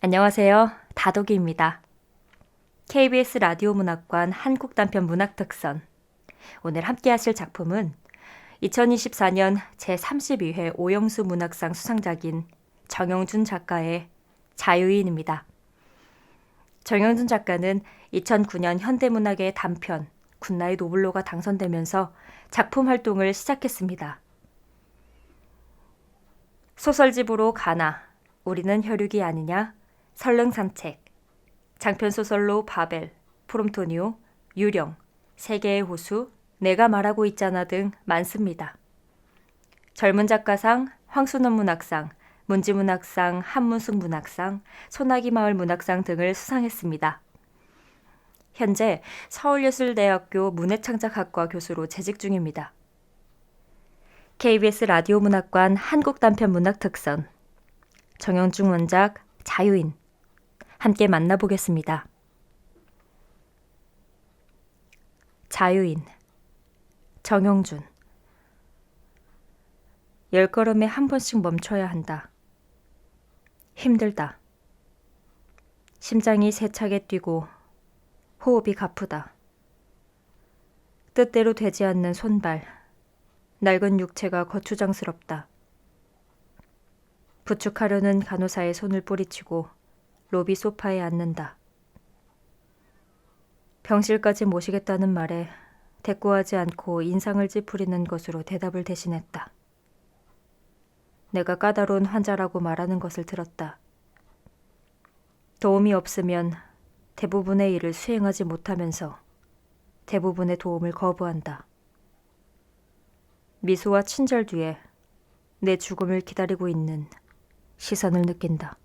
안녕하세요. 다독이입니다. KBS 라디오 문학관 한국 단편 문학 특선. 오늘 함께 하실 작품은 2024년 제32회 오영수 문학상 수상작인 정영준 작가의 자유인입니다. 정영준 작가는 2009년 현대문학의 단편 굿나잇 노블로가 당선되면서 작품 활동을 시작했습니다. 소설집으로 가나, 우리는 혈육이 아니냐, 설릉 산책, 장편 소설로 바벨, 프롬토니오, 유령, 세계의 호수, 내가 말하고 있잖아 등 많습니다. 젊은 작가상, 황순원 문학상, 문지문학상, 한문숙 문학상, 소나기 마을 문학상 등을 수상했습니다. 현재 서울예술대학교 문해창작학과 교수로 재직 중입니다. KBS 라디오 문학관 한국 단편 문학 특선 정영중 원작 자유인 함께 만나보겠습니다. 자유인 정영준 열 걸음에 한 번씩 멈춰야 한다. 힘들다. 심장이 세차게 뛰고 호흡이 가쁘다. 뜻대로 되지 않는 손발, 낡은 육체가 거추장스럽다. 부축하려는 간호사의 손을 뿌리치고 로비 소파에 앉는다. 병실까지 모시겠다는 말에 대꾸하지 않고 인상을 찌푸리는 것으로 대답을 대신했다. 내가 까다로운 환자라고 말하는 것을 들었다. 도움이 없으면 대부분의 일을 수행하지 못하면서 대부분의 도움을 거부한다. 미소와 친절 뒤에 내 죽음을 기다리고 있는 시선을 느낀다.